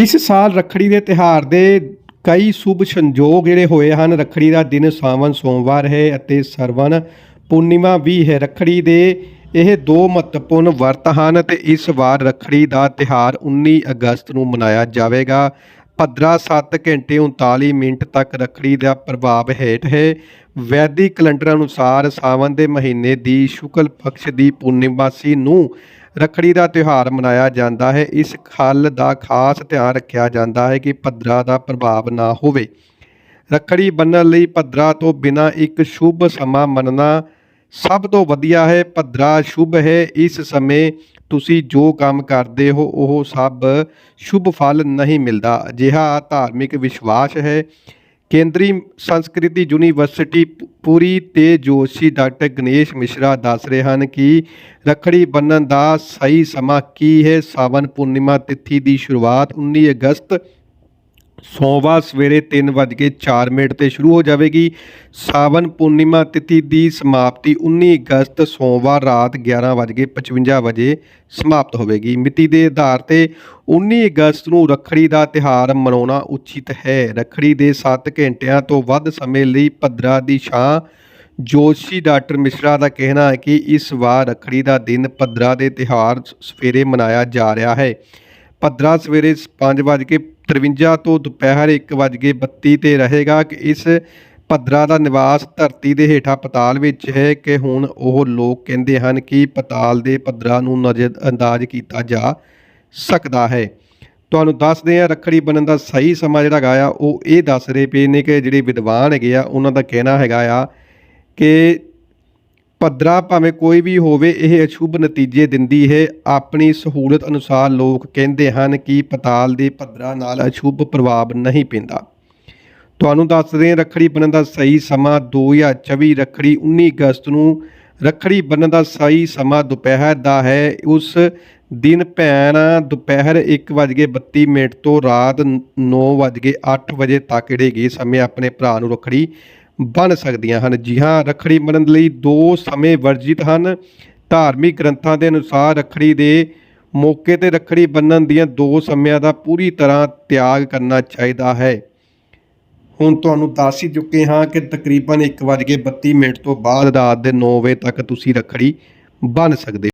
ਇਸ ਸਾਲ ਰੱਖੜੀ ਦੇ ਤਿਹਾਰ ਦੇ ਕਈ ਸ਼ੁਭ ਸੰਜੋਗ ਜਿਹੜੇ ਹੋਏ ਹਨ। ਰੱਖੜੀ ਦਾ ਦਿਨ ਸਾਵਨ ਸੋਮਵਾਰ ਹੈ ਅਤੇ ਸਰਵਨ ਪੂਰਨਿਮਾ ਵੀ ਹੈ। ਰੱਖੜੀ ਦੇ ਇਹ ਦੋ ਮਹੱਤਵਪੂਰਨ ਵਰਤ ਹਨ ਤੇ ਇਸ ਵਾਰ ਰੱਖੜੀ ਦਾ ਤਿਹਾਰ 19 ਅਗਸਤ ਨੂੰ ਮਨਾਇਆ ਜਾਵੇਗਾ। ਭਦਰਾ 7 ਘੰਟੇ 39 ਮਿੰਟ ਤੱਕ ਰੱਖੜੀ ਦਾ ਪ੍ਰਭਾਵ ਹੇਠ ਹੈ। ਵੈਦਿਕ ਕੈਲੰਡਰ ਅਨੁਸਾਰ ਸਾਵਨ ਦੇ ਮਹੀਨੇ ਦੀ ਸ਼ੁਕਲ ਪਕਸ਼ ਦੀ ਪੂਰਨਿਮਾਸੀ ਨੂੰ ਰੱਖੜੀ ਦਾ ਤਿਉਹਾਰ ਮਨਾਇਆ ਜਾਂਦਾ ਹੈ। ਇਸ ਖੱਲ ਦਾ ਖਾਸ ਧਿਆਨ ਰੱਖਿਆ ਜਾਂਦਾ ਹੈ ਕਿ ਭਦਰਾ ਦਾ ਪ੍ਰਭਾਵ ਨਾ ਹੋਵੇ। ਰੱਖੜੀ ਬੰਨਣ ਲਈ ਭਦਰਾ ਤੋਂ ਬਿਨਾ ਇੱਕ ਸ਼ੁਭ ਸਮਾਂ ਮੰਨਣਾ ਸਭ ਤੋਂ ਵਧੀਆ ਹੈ। ਭਦਰਾ ਸ਼ੁਭ ਹੈ। ਇਸ ਸਮੇਂ ਤੁਸੀਂ ਜੋ ਕੰਮ ਕਰਦੇ ਹੋ, ਉਹ ਸਭ ਸ਼ੁਭ ਫਲ ਨਹੀਂ ਮਿਲਦਾ। ਅਜਿਹਾ ਧਾਰਮਿਕ ਵਿਸ਼ਵਾਸ ਹੈ। ਕੇਂਦਰੀ ਸੰਸਕ੍ਰਿਤੀ ਯੂਨੀਵਰਸਿਟੀ ਪ- ਪੂਰੀ ਤੇ ਜੋਸ਼ੀ ਡਾਕਟਰ ਗਣੇਸ਼ ਮਿਸ਼ਰਾ ਦੱਸ ਰਹੇ ਹਨ ਕਿ ਰੱਖੜੀ ਬੰਨ੍ਹਣ ਦਾ ਸਹੀ ਸਮਾਂ ਕੀ ਹੈ? ਸਾਵਨ ਪੂਰਨਿਮਾ ਤਿਥੀ ਦੀ ਸ਼ੁਰੂਆਤ 19 ਅਗਸਤ ਸੋਮਵਾਰ ਸਵੇਰੇ 3:04 ਮਿੰਟ ਤੇ ਸ਼ੁਰੂ ਹੋ ਜਾਵੇਗੀ। ਸਾਵਨ ਪੂਰਨਿਮਾ ਤਿਥੀ ਦੀ ਸਮਾਪਤੀ 19 ਅਗਸਤ ਸੋਮਵਾਰ ਰਾਤ 11:55 ਵਜੇ ਸਮਾਪਤ ਹੋਵੇਗੀ। ਮਿਤੀ ਦੇ ਆਧਾਰ ਤੇ 19 ਅਗਸਤ ਨੂੰ ਰੱਖੜੀ ਦਾ ਤਿਹਾਰ ਮਨਾਉਣਾ ਉਚਿਤ ਹੈ। ਰੱਖੜੀ ਦੇ 7 ਘੰਟਿਆਂ ਤੋਂ ਵੱਧ ਸਮੇਂ ਲਈ ਭਦਰਾ ਦੀ ਛਾਂ। ਜੋਸ਼ੀ ਡਾਕਟਰ ਮਿਸ਼ਰਾ ਦਾ ਕਹਿਣਾ ਹੈ ਕਿ ਇਸ ਵਾਰ ਰੱਖੜੀ ਦਾ ਦਿਨ ਭਦਰਾ ਦੇ ਤਿਹਾਰ ਸਵੇਰੇ ਮਨਾਇਆ ਜਾ ਰਿਹਾ ਹੈ। ਭਦਰਾ ਸਵੇਰੇ 5:53 ਤੋਂ ਦੁਪਹਿਰ 1:32 ਤੇ ਰਹੇਗਾ ਕਿ ਇਸ ਭਦਰਾ ਦਾ ਨਿਵਾਸ ਧਰਤੀ ਦੇ ਹੇਠਾਂ ਪਤਾਲ ਵਿੱਚ ਹੈ ਕਿ ਹੁਣ ਉਹ ਲੋਕ ਕਹਿੰਦੇ ਹਨ ਕਿ ਪਤਾਲ ਦੇ ਭਦਰਾ ਨੂੰ ਨਜ਼ਰ ਅੰਦਾਜ਼ ਕੀਤਾ ਜਾ ਸਕਦਾ ਹੈ। ਤੁਹਾਨੂੰ ਦੱਸਦੇ ਆ ਰੱਖੜੀ ਬਣਨ ਦਾ ਸਹੀ ਸਮਾਂ ਜਿਹੜਾ ਹੈਗਾ ਆ, ਉਹ ਇਹ ਦੱਸ ਰਹੇ ਪਏ ਨੇ ਕਿ ਜਿਹੜੇ ਵਿਦਵਾਨ ਹੈਗੇ ਆ, ਉਹਨਾਂ ਦਾ ਕਹਿਣਾ ਹੈਗਾ ਆ ਕਿ ਭਦਰਾ ਭਾਵੇਂ ਕੋਈ ਵੀ ਹੋਵੇ, ਇਹ ਅਸ਼ੁਭ ਨਤੀਜੇ ਦਿੰਦੀ ਹੈ। ਆਪਣੀ ਸਹੂਲਤ ਅਨੁਸਾਰ ਲੋਕ ਕਹਿੰਦੇ ਹਨ ਕਿ ਪਤਾਲ ਦੇ ਪੱਧਰਾ ਨਾਲ ਅਸ਼ੁਭ ਪ੍ਰਭਾਵ ਨਹੀਂ ਪੈਂਦਾ। ਤੁਹਾਨੂੰ ਦੱਸਦੇ ਹਾਂ ਰੱਖੜੀ ਬੰਨ੍ਹਣ ਦਾ ਸਹੀ ਸਮਾਂ 2024 ਰੱਖੜੀ 19 ਅਗਸਤ ਨੂੰ। ਰੱਖੜੀ ਬੰਨ੍ਹਣ ਦਾ ਸਹੀ ਸਮਾਂ ਦੁਪਹਿਰ ਦਾ ਹੈ। ਉਸ ਦਿਨ ਭੈਣ ਦੁਪਹਿਰ 1:32 ਮਿੰਟ ਤੋਂ ਰਾਤ 9:08 ਵਜੇ ਤੱਕ ਜਿਹੜੇ ਗਏ ਸਮੇਂ ਆਪਣੇ ਭਰਾ ਨੂੰ ਰੱਖੜੀ ਬਣ ਸਕਦੀਆਂ ਹਨ। ਜੀ ਹਾਂ, ਰੱਖੜੀ ਬੰਨ੍ਹਣ ਲਈ ਦੋ ਸਮੇਂ ਵਰਜਿਤ ਹਨ। ਧਾਰਮਿਕ ਗ੍ਰੰਥਾਂ ਦੇ ਅਨੁਸਾਰ ਰੱਖੜੀ ਦੇ ਮੌਕੇ ਤੇ ਰੱਖੜੀ ਬੰਨਣ ਦੀਆਂ ਦੋ ਸਮਿਆਂ ਦਾ ਪੂਰੀ ਤਰ੍ਹਾਂ ਤਿਆਗ ਕਰਨਾ ਚਾਹੀਦਾ ਹੈ। ਹੁਣ ਤੁਹਾਨੂੰ ਦੱਸ ਹੀ ਚੁੱਕੇ ਹਾਂ ਕਿ ਤਕਰੀਬਨ 1:32 ਮਿੰਟ ਤੋਂ ਬਾਅਦ ਰਾਤ ਦੇ 9 ਵਜੇ ਤੱਕ ਤੁਸੀਂ ਰੱਖੜੀ ਬੰਨ੍ਹ ਸਕਦੇ